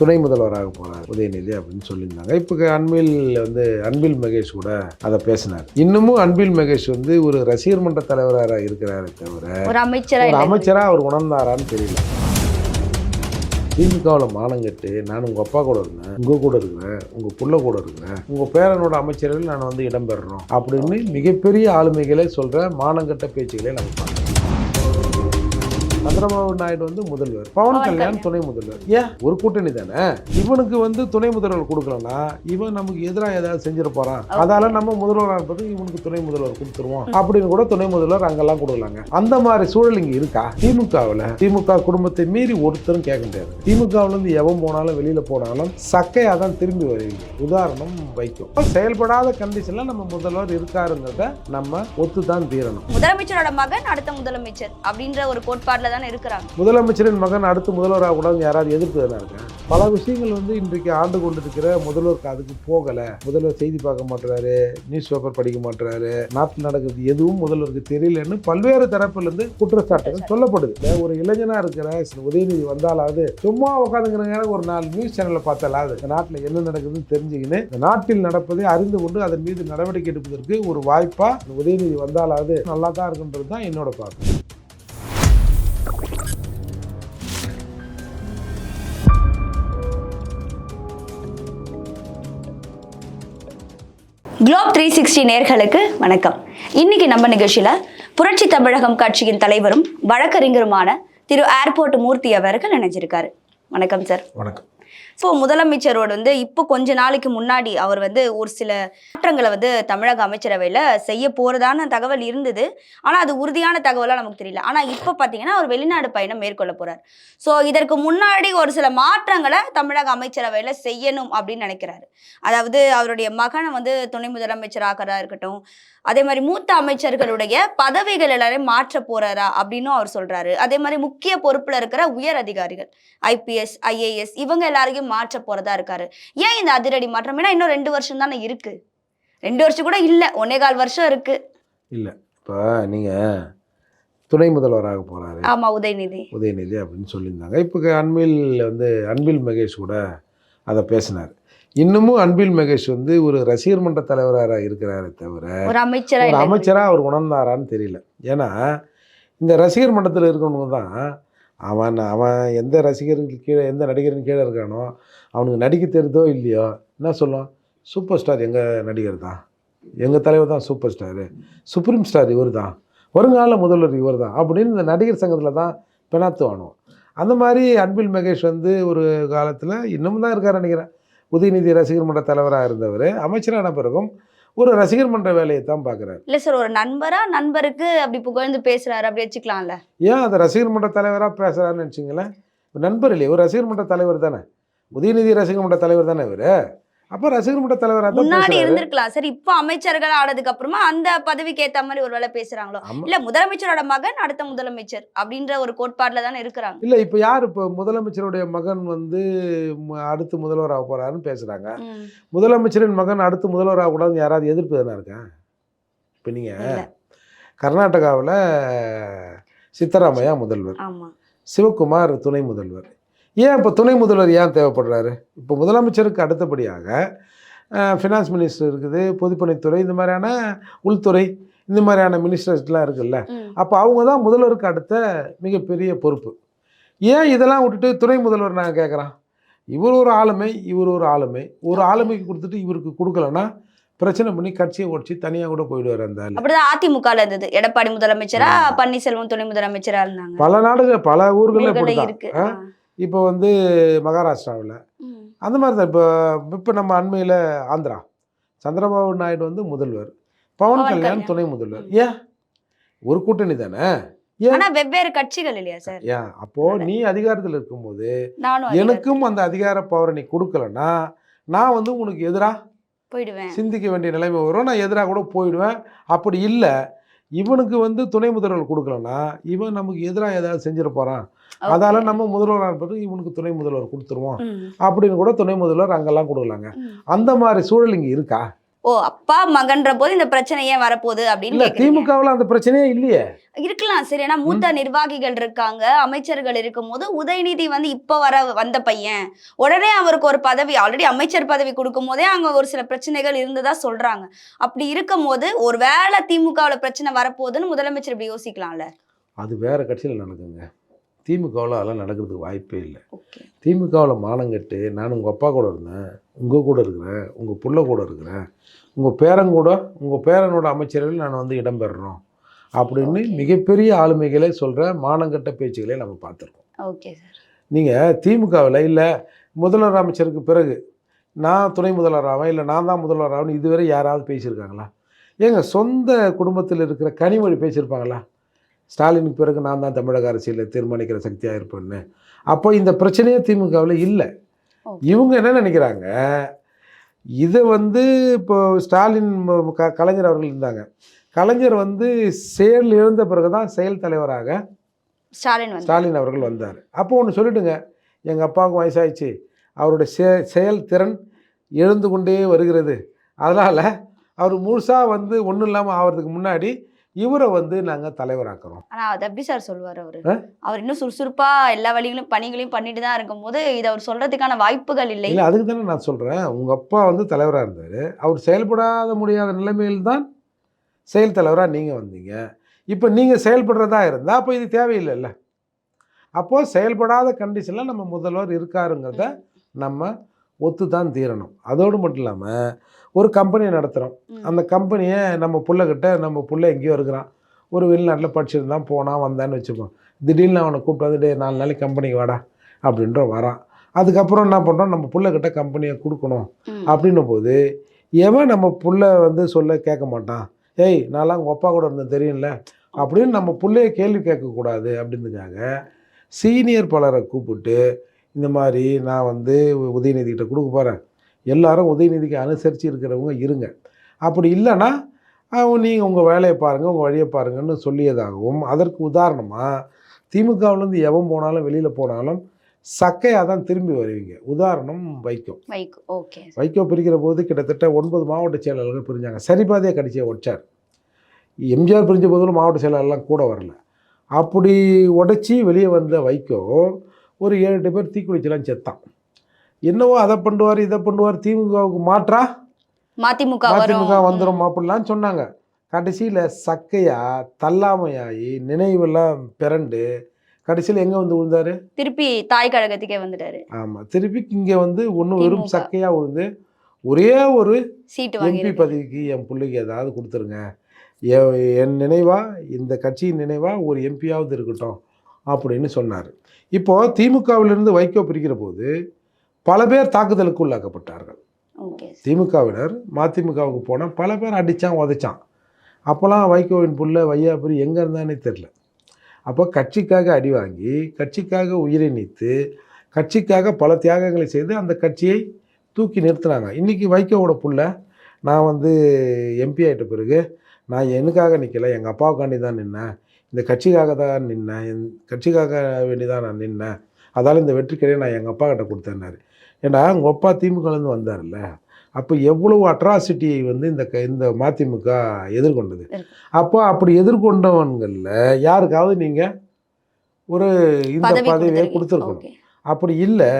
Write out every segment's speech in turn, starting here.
துணை முதல்வராக போறார் உதயநிதி அப்படின்னு சொல்லியிருந்தாங்க. இப்போ அன்பில் வந்து அன்பில் மகேஷ் கூட அதை பேசினார். இன்னமும் அன்பில் மகேஷ் வந்து ஒரு ரசிகர் மன்ற தலைவராக இருக்கிறாரே தவிர ஒரு அமைச்சரா ஒரு இல்லை அமைச்சரா அவர் உணர்ந்தாரான்னு தெரியல. திமுகவில் மானம் கட்டு நான் உங்கள் அப்பா கூட இருந்தேன் உங்கள் கூட இருக்கிறேன் உங்கள் புள்ள கூட இருக்கிறேன் உங்கள் பேரனோட அமைச்சர்கள் நான் வந்து இடம்பெறணும் அப்படின்னு மிகப்பெரிய ஆளுமைகளே சொல்கிற மானங்கட்ட பேச்சுகளே நம்ம சந்திரபாபு நாயுடு வந்து முதல்வர் பவன் கல்யாண் துணை முதல்வர். ஏன்? ஒரு கூட்டணி தானே? இவனுக்கு வந்து துணை முதல்வர் கொடுக்கலன்னா இவன் நமக்கு எதிராக ஏதாவது செஞ்சிட போறான். அதால நம்ம முதல்வராக இருப்பது இவனுக்கு துணை முதல்வர் கொடுத்துருவோம். அப்படின்னு கூட துணை முதல்வர் அங்கெல்லாம் கொடுக்கலாங்க. அந்த மாதிரி சூழல் இங்க இருக்கா? திமுகவில் திமுக குடும்பத்தை மீறி ஒருத்தரும் கேட்க முடியாது. திமுகவுல இருந்து எவன் போனாலும் வெளியில போனாலும் சக்கையா தான் திரும்பி வருவீங்க. உதாரணம் வைக்கும். செயல்படாத கண்டிஷன்ல நம்ம முதல்வர் இருக்காருங்கிறத நம்ம ஒத்து தான் தீரணும். முதலமைச்சரோட மகன் அடுத்த முதலமைச்சர் அப்படின்ற ஒரு கோட்பாடுல தானே இருக்கிறாங்க. முதலமைச்சரின் மகன் அடுத்து முதல்வராக கூடாது யாராவது எதிர்ப்பு தானே இருக்கேன் பல விஷயங்கள் வந்து இன்றைக்கு ஆண்டு கொண்டிருக்கிற முதல்வர் காதுக்கு போகல. முதல்வர் செய்தி பார்க்க மாட்டுறாரு நியூஸ் பேப்பர் படிக்க மாட்டுறாரு நாட்டில் நடக்கிறது எதுவும் முதல்வருக்கு தெரியலன்னு பல்வேறு தரப்புல இருந்து குற்றச்சாட்டுகள் சொல்லப்படுது. ஒரு இளைஞனா இருக்கிற உதயநிதி வந்தாலாவது சும்மா உட்காந்துங்கிறங்க ஒரு நாலு நியூஸ் சேனல்ல பார்த்தாலாவது இந்த நாட்டில் என்ன நடக்குதுன்னு தெரிஞ்சுக்கின்னு இந்த நாட்டில் நடப்பதை அறிந்து கொண்டு அதன் மீது நடவடிக்கை எடுப்பதற்கு ஒரு வாய்ப்பா இந்த உதயநிதி வந்தாலாவது நல்லா தான் இருக்குன்றது தான் என்னோட பார்வை. குளோப் த்ரீ சிக்ஸ்டி நேர்களுக்கு வணக்கம். இன்னைக்கு நம்ம நிகழ்ச்சியில புரட்சி தமிழகம் கட்சியின் தலைவரும் வழக்கறிஞருமான திரு ஏர்போர்ட் மூர்த்தி அவர்கள் இணைஞ்சிருக்காரு. வணக்கம் சார் வணக்கம். ஸோ முதலமைச்சரோட வந்து இப்போ கொஞ்ச நாளைக்கு முன்னாடி அவர் வந்து ஒரு சில மாற்றங்களை வந்து தமிழக அமைச்சரவையில் செய்ய போகிறதான தகவல் இருந்தது. ஆனால் அது உறுதியான தகவலாக நமக்கு தெரியல. ஆனால் இப்போ பார்த்தீங்கன்னா அவர் வெளிநாடு பயணம் மேற்கொள்ள போகிறார் ஸோ இதற்கு முன்னாடி ஒரு சில மாற்றங்களை தமிழக அமைச்சரவையில் செய்யணும் அப்படின்னு நினைக்கிறாரு. அதாவது அவருடைய மகனை வந்து துணை முதலமைச்சர் இருக்கட்டும் அதே மாதிரி மூத்த அமைச்சர்களுடைய பதவிகள் எல்லாரையும் மாற்ற போறாரா அப்படின்னும் அவர் சொல்றாரு. அதே மாதிரி முக்கிய பொறுப்புல இருக்கிற உயர் அதிகாரிகள் ஐபிஎஸ் ஐஏஎஸ் இவங்க எல்லாரையும் மாற்ற போறதா இருக்காரு. ஏன் இந்த அதிரடி மாற்றம்? ஏன்னா இன்னும் ரெண்டு வருஷம் தானே இருக்கு. ரெண்டு வருஷம் கூட இல்ல. ஒன்னே கால் வருஷம் இருக்கு. இல்லை. இப்போ நீங்கள் துணை முதல்வராக போகிறாரு ஆமா உதயநிதி. உதயநிதி அப்படின்னு சொல்லியிருந்தாங்க. இப்போ அன்பில் வந்து அன்பில் மகேஷ் கூட அதை பேசினார். இன்னமும் அன்பில் மகேஷ் வந்து ஒரு ரசிகர் மன்ற தலைவராக இருக்கிறாரே தவிர ஒரு அமைச்சராக அவர் உணர்ந்தாரான்னு தெரியல. ஏன்னா இந்த ரசிகர் மன்றத்தில் இருக்கவங்க தான் அவன் அவன் எந்த ரசிகருக்கு கீழே எந்த நடிகரின் கீழே இருக்கானோ அவனுக்கு நடிக்க தெரியுதோ இல்லையோ என்ன சொல்லுவான் சூப்பர் ஸ்டார் எங்கள் நடிகர் தான்? எங்கள் தலைவர் தான் சூப்பர் ஸ்டாரு? சுப்ரீம் ஸ்டார் இவர் தான். வருங்கால முதல்வர் இவர் தான் அப்படின்னு இந்த நடிகர் சங்கத்தில் தான் பிணத்துவானோம் அந்த மாதிரி அன்பில் மகேஷ் வந்து ஒரு காலத்தில் இன்னமும் தான் இருக்கார் நினைக்கிறேன். உதயநிதி ரசிகர் மன்ற தலைவராக இருந்தவர். அமைச்சரான பிறகும் ஒரு ரசிகர் மன்ற வேலையை தான் பார்க்குறாரு இல்ல சார் ஒரு நண்பரா நண்பருக்கு அப்படி புகழ்ந்து பேசுறாரு அப்படி வச்சுக்கலாம்ல? ஏன் அந்த ரசிகர் மன்ற தலைவராக பேசுகிறாருன்னு நினச்சிங்களேன் நண்பர் இல்லையே ஒரு ரசிகர் மன்ற தலைவர் தானே. உதயநிதி ரசிகர் மன்ற தலைவர் தானே இவர்? அப்போ ரசிகர் மன்ற தலைவராக தான் முன்னாடி. இருந்திருக்கலாம். சார் இப்போ அமைச்சர்கள் ஆனதுக்கு அப்புறமா அந்த பதவிக்கு ஏத்த மாதிரி ஒரு வேலை பேசுறாங்களோ. இல்ல முதலமைச்சரோட மகன் அடுத்த முதலமைச்சர் அப்படின்ற ஒரு கோட்பாடுல தானே இருக்கிறாங்க? இல்லை இப்போ யார்? இப்போ முதலமைச்சருடைய மகன் வந்து அடுத்து முதல்வராக போகிறாருன்னு பேசுகிறாங்க ம், முதலமைச்சரின் மகன் அடுத்து முதல்வராக கூடாதுன்னு யாராவது எதிர்ப்பு தானே இருக்கேன் இப்போ இல்ல. கர்நாடகாவில் சித்தராமையா முதல்வர் சிவகுமார் துணை முதல்வர். ஏன் இப்போ துணை முதல்வர் ஏன் தேவைப்படுறாரு? இப்போ முதலமைச்சருக்கு அடுத்தபடியாக ஃபினான்ஸ் மினிஸ்டர் இருக்குது பொதுப்பணித்துறை இந்த மாதிரியான உள்துறை இந்த மாதிரியான மினிஸ்டர்ஸ்லாம் இருக்குல்ல. அப்போ அவங்க தான் முதல்வருக்கு அடுத்த மிகப்பெரிய பொறுப்பு. ஏன் இதெல்லாம் விட்டுட்டு துணை முதல்வர் நான் கேட்குறான் இவர் ஒரு ஆளுமை இவர் ஒரு ஆளுமை. ஒரு ஆளுமைக்கு கொடுத்துட்டு இவருக்கு கொடுக்கலன்னா பிரச்சனை பண்ணி கட்சியை ஒடிச்சு தனியாக கூட போயிடுவார் அந்த அப்படிதான் அதிமுகல இருந்தது. எடப்பாடி முதலமைச்சரா பன்னீர்செல்வம் துணை முதலமைச்சரா இருந்தாங்க. பல நாடுகள் பல ஊர்களில் இருக்கு. இப்போ வந்து மகாராஷ்டிராவில். அந்த மாதிரி தான். இப்போ இப்போ நம்ம அண்மையில் ஆந்திரா. சந்திரபாபு நாயுடு வந்து முதல்வர். பவன் கல்யாண். துணை முதல்வர். ஏன்? ஒரு கூட்டணி தானே? ஆனா வெவ்வேறு கட்சிகள் இல்லையா சார்? ஏன்? அப்போ நீ அதிகாரத்தில் இருக்கும்போது எனக்கும் அந்த அதிகார பவரை நீ கொடுக்கலன்னா நான் வந்து உனக்கு எதிராக போயிடுவேன். சிந்திக்க வேண்டிய நிலைமை வரும். நான் எதிராக கூட போயிடுவேன். அப்படி இல்லை. இவனுக்கு வந்து துணை முதல்வர் கொடுக்கலன்னா இவன் நமக்கு எதிராக ஏதாவது செஞ்சிட Okay. அதால நம்ம முதல்வராக இருப்பது இவனுக்கு துணை முதல்வர் கொடுத்துருவோம். அப்படின்னு கூட துணை முதல்வர் அங்கெல்லாம் கொடுக்கலாங்க. அந்த மாதிரி சூழல் இங்கே இருக்கா? ஓ அப்பா மகன்ற போது இந்த பிரச்சனை ஏன் வரப்போகுது அப்படின்னு. திமுகவில் அந்த பிரச்சனையே இல்லையே. இருக்கலாம் சரி. ஏன்னா மூத்த நிர்வாகிகள் இருக்காங்க அமைச்சர்கள் இருக்கும்போது உதயநிதி வந்து இப்ப வர வந்த பையன். உடனே அவருக்கு ஒரு பதவி ஆல்ரெடி அமைச்சர் பதவி கொடுக்கும் போதே அங்க ஒரு சில பிரச்சனைகள் இருந்ததா சொல்றாங்க. அப்படி இருக்கும் போது ஒரு வேளை திமுகவுல பிரச்சனை வரப்போகுதுன்னு முதலமைச்சர் இப்படி யோசிக்கலாம்ல? அது வேற கட்சியில் நடக்குங்க. திமுகவில் அதெல்லாம் நடக்கிறதுக்கு வாய்ப்பே இல்லை. திமுகவில் மானங்கட்டு நான் உங்கள் அப்பா கூட இருந்தேன் உங்கள் கூட இருக்கிறேன் உங்கள் புள்ள கூட இருக்கிறேன் உங்கள் பேரன் கூட உங்கள் பேரனோட அமைச்சரவையில் நான் வந்து இடம்பெறணும் அப்படின்னு. மிகப்பெரிய ஆளுமைகளே சொல்கிற மானங்கட்ட பேச்சுகளே நம்ம பார்த்துருக்கோம். Okay sir. நீங்கள் திமுகவில் இல்லை முதல்வர் அமைச்சருக்கு பிறகு நான் துணை முதல்வர் ஆவேன் இல்லை நான் தான் முதல்வர் ஆவேன் இதுவரை யாராவது பேசியிருக்காங்களா? ஏங்க சொந்த குடும்பத்தில் இருக்கிற கனிமொழி பேசியிருப்பாங்களா? ஸ்டாலினுக்கு பிறகு நான் தான் தமிழக அரசியலில் தீர்மானிக்கிற சக்தியாக இருப்பேன்னு. அப்போ இந்த பிரச்சனையே திமுகவில் இல்லை. இவங்க என்ன நினைக்கிறாங்க? இதை வந்து இப்போ ஸ்டாலின் க கலைஞர் அவர்கள் இருந்தாங்க. கலைஞர் வந்து செயல் இழந்த பிறகு தான் செயல் தலைவராக ஸ்டாலின் ஸ்டாலின் அவர்கள் வந்தார். அப்போ ஒன்று சொல்லிட்டுங்க எங்கள் அப்பாவுக்கும் வயசாயிடுச்சு. அவருடைய செ செயல்திறன் எழுந்து கொண்டே வருகிறது. அதனால் அவர் முழுசாக வந்து ஒன்றும் இல்லாமல் ஆகிறதுக்கு முன்னாடி இவரை வந்து நாங்கள் தலைவராக்குறோம். ஆனா அது எப்படி சார் சொல்லுவார் அவரு? அவர் இன்னும் சுறுசுறுப்பா எல்லா வழிகளும் பணிகளையும் பண்ணிட்டு தான் இருக்கும்போது இதை அவர் சொல்றதுக்கான வாய்ப்புகள் இல்லை. இல்லை அதுக்கு தானே நான் சொல்கிறேன் உங்கள் அப்பா வந்து தலைவராக இருந்தார். அவர் செயல்படாத முடியாத நிலைமையில் தான் செயல் தலைவராக நீங்கள் வந்தீங்க. இப்போ நீங்கள் செயல்படுறதா இருந்தால் அப்போ இது தேவையில்லைல்ல. அப்போது செயல்படாத கண்டிஷனில் நம்ம முதல்வர் இருக்காருங்கிறத நம்ம ஒத்து தான் தீரணும். அதோடு மட்டும் இல்லாமல் ஒரு கம்பெனியை நடத்துகிறோம். அந்த கம்பெனியை நம்ம புள்ளக்கிட்ட நம்ம புள்ள எங்கேயோ இருக்கிறான். ஒரு வெளிநாட்டில் படிச்சிருந்தான் போனான் வந்தான்னு வச்சுப்போம் திடீர்னு அவனை கூப்பிட்டு வந்து "டேய், நாலு நாளைக்கு கம்பெனிக்கு வாடா அப்படின்ற வரான். அதுக்கப்புறம் என்ன பண்ணுறோம் நம்ம புள்ளக்கிட்ட கம்பெனியை கொடுக்கணும். ம். அப்படின்னும் போது எவன் நம்ம புள்ள வந்து சொல்ல கேட்க மாட்டான்? ஏய் நான்லாம் உங்கள் அப்பா கூட இருந்தேன் தெரியும்ல? அப்படின்னு நம்ம புள்ளைய கேள்வி கேட்கக்கூடாது அப்படின்றதுக்காக சீனியர் பலரை கூப்பிட்டு இந்த மாதிரி நான் வந்து உதயநிதிக்கிட்ட கொடுக்க போகிறேன் எல்லாரும் உதயநிதிக்கு அனுசரித்து இருக்கிறவங்க இருங்க. அப்படி இல்லைன்னா நீங்கள் உங்கள் வேலையை பாருங்கள் உங்கள் வழியை பாருங்கன்னு சொல்லியதாகவும் அதற்கு உதாரணமாக திமுகவிலேருந்து எவன் போனாலும் வெளியில் போனாலும் சக்கையாக தான் திரும்பி வருவீங்க. உதாரணம் வைக்கும் வைக்கு ஓகே. வைகோ பிரிக்கிற போது கிட்டத்தட்ட ஒன்பது மாவட்ட செயலாளர்கள் பிரிஞ்சாங்க. சரிபாதியாக கடிச்சியை உடைச்சார் எம்ஜிஆர் பிரிஞ்ச போதிலும் மாவட்ட செயலாளர்லாம் கூட வரல. அப்படி உடைச்சி வெளியே வந்த வைகோ ஒரு ஏழு எட்டு பேர் தீக்குளிச்செல்லாம் செத்தான். என்னவோ அதை பண்ணுவார் இதை பண்ணுவார் திமுகவுக்கு மாற்றா? மதிமுக வரும். வந்துடும் அப்படிலாம் சொன்னாங்க. கடைசியில் சக்கையா தள்ளாமையாகி நினைவெல்லாம் பிறண்டு கடைசியில் எங்கே வந்து விழுந்தாரு? திருப்பி தாய் கழகத்துக்கே வந்துட்டாரு. ஆமாம் திருப்பி இங்கே வந்து ஒன்று வெறும். சக்கையாக விழுந்து ஒரே ஒரு சீட்டு எம்பி பதவிக்கு என் பிள்ளைக்கு ஏதாவது கொடுத்துருங்க. என் நினைவா இந்த கட்சியின் நினைவா ஒரு எம்பியாவது இருக்கட்டும் அப்படின்னு சொன்னார். இப்போது திமுகவிலிருந்து வைகோ பிரிக்கிற போது பல பேர் தாக்குதலுக்கு உள்ளாக்கப்பட்டார்கள். திமுகவினர் மதிமுகவுக்கு போனால் பல பேர் அடித்தான் உதைச்சான். அப்போல்லாம் வைகோவின் புள்ள வையாபுரி எங்கே இருந்தானே தெரில அப்போ கட்சிக்காக அடி வாங்கி கட்சிக்காக உயிரை நீத்து கட்சிக்காக பல தியாகங்களை செய்து அந்த கட்சியை தூக்கி நிறுத்துனாங்க. இன்றைக்கி வைகோவோட புள்ள நான் வந்து எம்பி ஆகிட்ட பிறகு நான் எனக்காக நிற்கல எங்கள் அப்பாவுக்காண்டி தான் நின்னேன். இந்த கட்சிக்காக தான் நின்னேன் என் கட்சிக்காக வேண்டி தான் நான் நின்னேன். அதால் இந்த வெற்றிக்கடையை நான் எங்கள் அப்பா கிட்ட கொடுத்தேன்னாரு. ஏன்னா உங்கள் அப்பா திமுகலேருந்து வந்தார்ல அப்போ எவ்வளவு அட்ராசிட்டியை வந்து இந்த க இந்த மதிமுக எதிர்கொண்டது. அப்போ அப்படி எதிர்கொண்டவன்களில் யாருக்காவது நீங்கள் ஒரு இந்த பதவி பதவியை. கொடுத்துருக்கணும். அப்படி இல்லை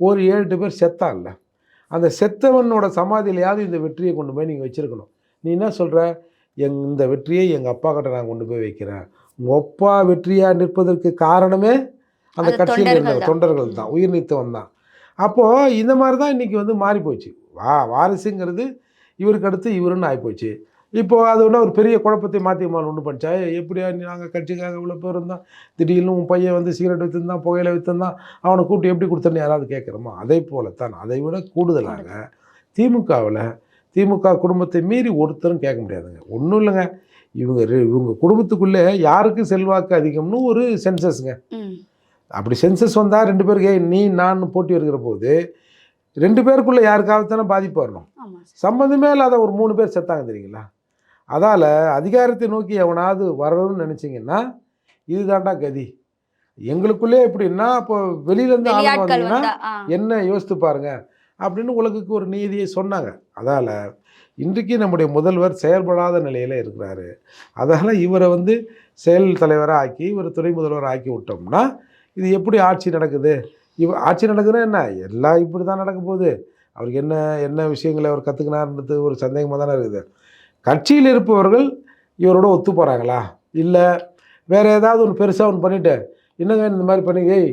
ஒரு ஏழு எட்டு பேர் செத்தான்ல அந்த செத்தவனோட சமாதியிலையாவது இந்த வெற்றியை கொண்டு போய் நீங்கள் வச்சுருக்கணும். நீ என்ன சொல்கிற எங் இந்த வெற்றியை எங்கள் அப்பா கிட்ட நான் கொண்டு போய் வைக்கிறேன். உங்கள் அப்பா வெற்றியாக நிற்பதற்கு காரணமே அந்த கட்சியில் தொண்டர்கள் இருந்த. தொண்டர்கள் தான் உயிர் நீத்தவன் தான் அப்போது இந்த மாதிரி தான் இன்றைக்கி வந்து மாறி போச்சு. வா வாரிசுங்கிறது இவருக்கு அடுத்து இவருன்னு ஆகிப்போச்சு இப்போ அது ஒன்றும் ஒரு பெரிய குழப்பத்தை மாற்றி ஒன்று பண்ணிச்சா. எப்படியா நாங்கள் கட்சிக்காக இவ்வளோ பேர் இருந்தால் திடீர்னு உன் பையன் வந்து சிகரெட் விற்றுந்தான் புகையில விற்றுந்தான் அவனை கூப்பிட்டு எப்படி கொடுத்தேன்னு யாராவது கேட்குறோமோ அதே போலத்தான் அதை விட கூடுதலாக திமுகவில் திமுக குடும்பத்தை மீறி ஒருத்தரும் கேட்க முடியாதுங்க. ஒன்றும் இல்லைங்க. இவங்க இவங்க குடும்பத்துக்குள்ளே யாருக்கு செல்வாக்கு அதிகம்னு ஒரு சென்சஸ்ங்க. அப்படி சென்சஸ் வந்தால் ரெண்டு பேருக்கு "ஏய், நீ நான் போட்டி வருகிற போது ரெண்டு பேருக்குள்ளே யாருக்காவது தானே பாதிப்பு வரணும். சம்மந்தமே இல்லாத ஒரு மூணு பேர் செத்தாங்க தெரியுங்களா? அதால் அதிகாரத்தை நோக்கி எவனாவது வரணும்னு நினச்சிங்கன்னா இதுதான்டா கதி. எங்களுக்குள்ளே எப்படின்னா இப்போ வெளியிலேருந்து ஆளுங்க வெளியாட்கள் வந்தீங்கன்னா. என்ன யோசித்து பாருங்க அப்படின்னு உலகுக்கு ஒரு நீதியை சொன்னாங்க. அதால் இன்றைக்கு நம்முடைய முதல்வர் செயல்படாத நிலையில் இருக்கிறாரு. அதனால் இவரை வந்து செயல் தலைவராக ஆக்கி இவர் துணை முதல்வராக ஆக்கி விட்டோம்னா இது எப்படி ஆட்சி நடக்குது? இவ ஆட்சி நடக்குதுன்னா என்ன? எல்லாம் இப்படி தான் நடக்க போகுது அவருக்கு என்ன என்ன விஷயங்களை அவர் கற்றுக்கினார்ன்றது ஒரு சந்தேகமாக தானே இருக்குது. கட்சியில் இருப்பவர்கள் இவரோட ஒத்து போகிறாங்களா இல்லை வேறு ஏதாவது ஒன்று பெருசாக ஒன்று பண்ணிவிட்டு என்னங்க இந்த மாதிரி பண்ணி ஏய்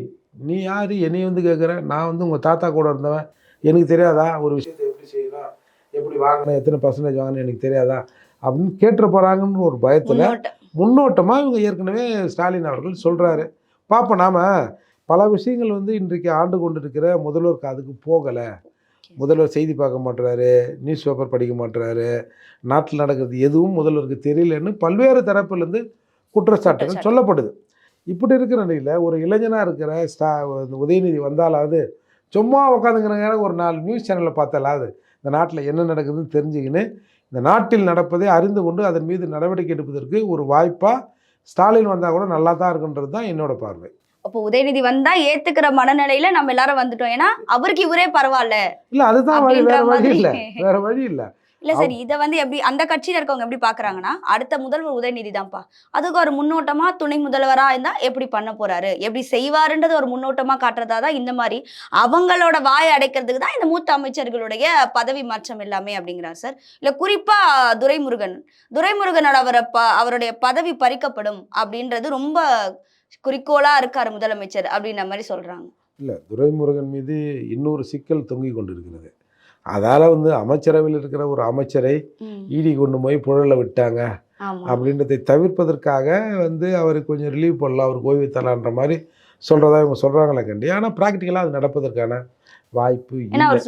நீ யார்? என்னைய வந்து கேட்குற நான் வந்து உங்கள் தாத்தா கூட இருந்தவன். எனக்கு தெரியாதா? ஒரு விஷயத்தை எப்படி செய்யலாம்? எப்படி வாங்கணும்? எத்தனை பர்சன்டேஜ் வாங்கணும்? எனக்கு தெரியாதா? அப்படின்னு கேட்டுற போகிறாங்கன்னு ஒரு பயத்தில் முன்னோட்டம். முன்னோட்டமாக இவங்க ஏற்கனவே ஸ்டாலின் அவர்கள் சொல்கிறாரு பார்ப்போம் நாம் பல விஷயங்கள் வந்து இன்றைக்கு ஆண்டு கொண்டு இருக்கிற முதல்வர் காதுக்கு போகலை. முதல்வர் செய்தி பார்க்க மாட்டுறாரு நியூஸ் பேப்பர் படிக்க மாட்டுறாரு நாட்டில் நடக்கிறது எதுவும் முதல்வருக்கு தெரியலன்னு பல்வேறு தரப்புலேருந்து குற்றச்சாட்டுகள் குற்றச்சாட்டு. சொல்லப்படுது. இப்படி இருக்கிற நிலையில் ஒரு இளைஞனாக இருக்கிற ஸ்டா உதயநிதி வந்தாலாவது சும்மா உட்காந்துங்கிறங்க ஒரு நாலு நியூஸ் சேனலில் பார்த்தாலாவது இந்த நாட்டில் என்ன நடக்குதுன்னு தெரிஞ்சுக்கின்னு இந்த நாட்டில் நடப்பதை அறிந்து கொண்டு அதன் மீது நடவடிக்கை எடுப்பதற்கு ஒரு வாய்ப்பாக ஸ்டாலின் வந்தால் கூட நல்லா தான் இருக்குன்றது தான் என்னோட பார்வை. அப்போ உதயநிதி வந்தா ஏத்துக்கிற மனநிலையில நம்ம எல்லாரும் வந்துட்டோம். ஏன்னா அவருக்கு இவரே பரவாயில்ல. இல்லை அதுதான் வேற வழி. இல்லை. வேற வழி இல்லை. இல்ல சார் இத வந்து எப்படி அந்த கட்சியில இருக்கவங்க எப்படி பாக்குறாங்கன்னா அடுத்த முதல்வர் உதயநிதி தான்ப்பா அதுக்கு ஒரு முன்னோட்டமா துணை முதல்வரா இருந்தா எப்படி பண்ண போறாரு? எப்படி செய்வாருன்றது ஒரு முன்னோட்டமா காட்டுறதா தான் இந்த மாதிரி அவங்களோட வாயை அடைக்கிறதுக்கு தான் இந்த மூத்த அமைச்சர்களுடைய பதவி மாற்றம் எல்லாமே அப்படிங்கிறார் சார். இல்ல குறிப்பா துரைமுருகன். துரைமுருகனோட அவரை அவருடைய பதவி பறிக்கப்படும் அப்படின்றது ரொம்ப குறிக்கோளா இருக்காரு முதலமைச்சர் அப்படின்ற மாதிரி சொல்றாங்க. இல்லை துரைமுருகன் மீது இன்னொரு சிக்கல் தொங்கிக் கொண்டிருக்கிறது. அதால் வந்து அமைச்சரவையில் இருக்கிற ஒரு அமைச்சரை ஈடி கொண்டு போய் புழல விட்டாங்க. அப்படின்றதை தவிர்ப்பதற்காக வந்து அவருக்கு கொஞ்சம் ரிலீவ் பண்ணலாம் அவருக்கு ஓய்வு தரலான்ற மாதிரி சொல்கிறதா இவங்க சொல்கிறாங்களே கண்டி. ஆனால் ப்ராக்டிக்கலாக அது நடப்பதற்கான வாய்ப்பு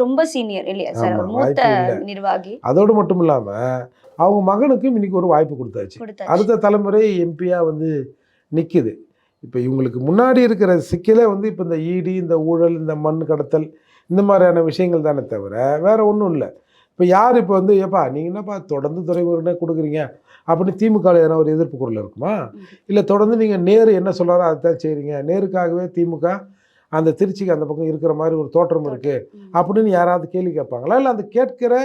ரொம்ப சீனியர் இல்லையா சார் மூத்த. நிர்வாகி. அதோடு மட்டும் இல்லாமல் அவங்க மகனுக்கும் இன்னைக்கு ஒரு வாய்ப்பு கொடுத்தாச்சு. கொடுத்தாச்சு. அடுத்த தலைமுறை எம்பியாக வந்து நிற்குது இப்போ இவங்களுக்கு முன்னாடி இருக்கிற சிக்கலே வந்து இப்போ இந்த ஈடி இந்த ஊழல் இந்த மண் கடத்தல் இந்த மாதிரியான விஷயங்கள் தானே தவிர வேற ஒன்றும் இல்லை. இப்போ யார் இப்போ வந்து ஏப்பா நீங்கள் என்னப்பா தொடர்ந்து துறைமுகனே கொடுக்குறீங்க? அப்படின்னு திமுக எதனா ஒரு எதிர்ப்பு குரல் இருக்குமா? இல்லை தொடர்ந்து நீங்கள் நேரு என்ன சொல்கிறாரோ அதுதான் செய்கிறீங்க நேருக்காகவே திமுக அந்த திருச்சிக்கு அந்த பக்கம் இருக்கிற மாதிரி ஒரு தோற்றம் இருக்குது. அப்படின்னு யாராவது கேள்வி கேட்பாங்களா? இல்லை அந்த கேட்கிற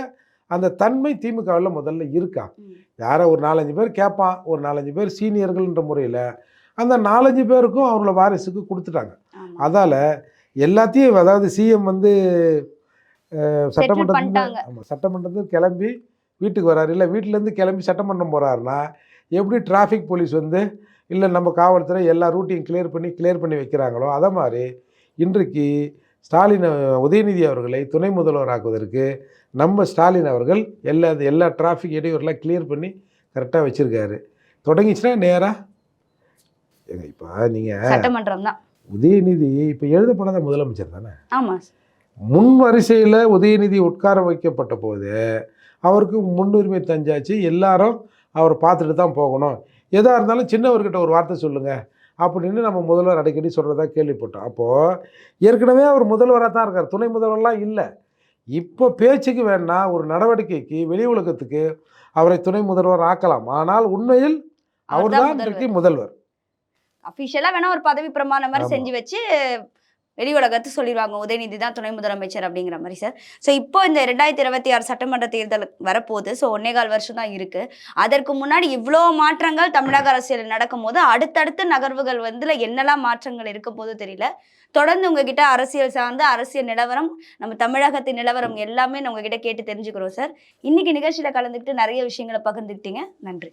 அந்த தன்மை திமுகவில் முதல்ல இருக்கா. யாரோ ஒரு நாலஞ்சு பேர் கேட்பான் ஒரு நாலஞ்சு பேர் சீனியர்கள்ன்ற முறையில் அந்த நாலஞ்சு பேருக்கும் அவங்கள வாரிசுக்கு கொடுத்துட்டாங்க. அதால் எல்லாத்தையும் அதாவது சிஎம் வந்து அஹ், சட்டமன்றத்துல பண்ணிட்டாங்க. ஆமாம் சட்டமன்றத்துக்கு கிளம்பி வீட்டுக்கு வராரு. இல்லை வீட்டிலேருந்து கிளம்பி சட்டமன்றம் போகிறாருன்னா எப்படி டிராஃபிக் போலீஸ் வந்து இல்லை நம்ம காவல்துறை எல்லா ரூட்டையும் கிளியர் பண்ணி கிளியர் பண்ணி வைக்கிறாங்களோ அதை மாதிரி இன்றைக்கு ஸ்டாலின் உதயநிதி அவர்களை துணை முதல்வராக்குவதற்கு நம்ம ஸ்டாலின் அவர்கள் எல்லா எல்லா டிராஃபிக் இடையூறுலாம் கிளியர் பண்ணி கரெக்டாக வச்சுருக்காரு. தொடங்கிச்சுன்னா நேராக இப்போ நீங்கள் சட்டமன்றம் தான் உதயநிதி இப்போ எழுதப்படாத முதலமைச்சர் தானே? ஆமா முன் வரிசையில் உதயநிதி உட்கார வைக்கப்பட்ட போது அவருக்கு முன்னுரிமை தந்தாச்சு எல்லாரும் அவரை பார்த்துட்டு தான் போகணும். எதாக இருந்தாலும் சின்னவர்கிட்ட ஒரு வார்த்தை சொல்லுங்கள் அப்படின்னு நம்ம முதல்வர் அடிக்கடி சொல்கிறதா கேள்விப்பட்டோம். அப்போது ஏற்கனவே அவர் முதல்வராக தான் இருக்கார் துணை முதல்வர்லாம் இல்லை. இப்போ பேச்சுக்கு வேணா ஒரு நடவடிக்கைக்கு வெளி உலகத்துக்கு அவரை துணை முதல்வர் ஆக்கலாம். ஆனால் உண்மையில் அவர்தான் இன்றைக்கு முதல்வர். அபிஷியலா வேணா ஒரு பதவி பிரமாணம் மாதிரி. செஞ்சு வச்சு வெளி உலகத்து சொல்லிடுவாங்க. உதயநிதி தான் துணை முதலமைச்சர் அப்படிங்கிற மாதிரி சார் ஸோ இப்போ இந்த ரெண்டாயிரத்தி இருபத்தி ஆறு சட்டமன்ற தேர்தல் வரப்போகுது. ஸோ ஒன்னே கால் வருஷம் தான் இருக்கு. அதற்கு முன்னாடி இவ்வளோ மாற்றங்கள் தமிழக அரசியல் நடக்கும் போது அடுத்தடுத்த நகர்வுகள் வந்து என்னெல்லாம் மாற்றங்கள் இருக்க போது தெரியல. தொடர்ந்து உங்ககிட்ட அரசியல் சார்ந்த அரசியல் நிலவரம் நம்ம தமிழகத்தின் நிலவரம் எல்லாமே நான் உங்ககிட்ட கேட்டு தெரிஞ்சுக்கிறோம் சார் இன்னைக்கு நிகழ்ச்சியில கலந்துக்கிட்டு நிறைய விஷயங்களை பகிர்ந்துக்கிட்டீங்க. நன்றி.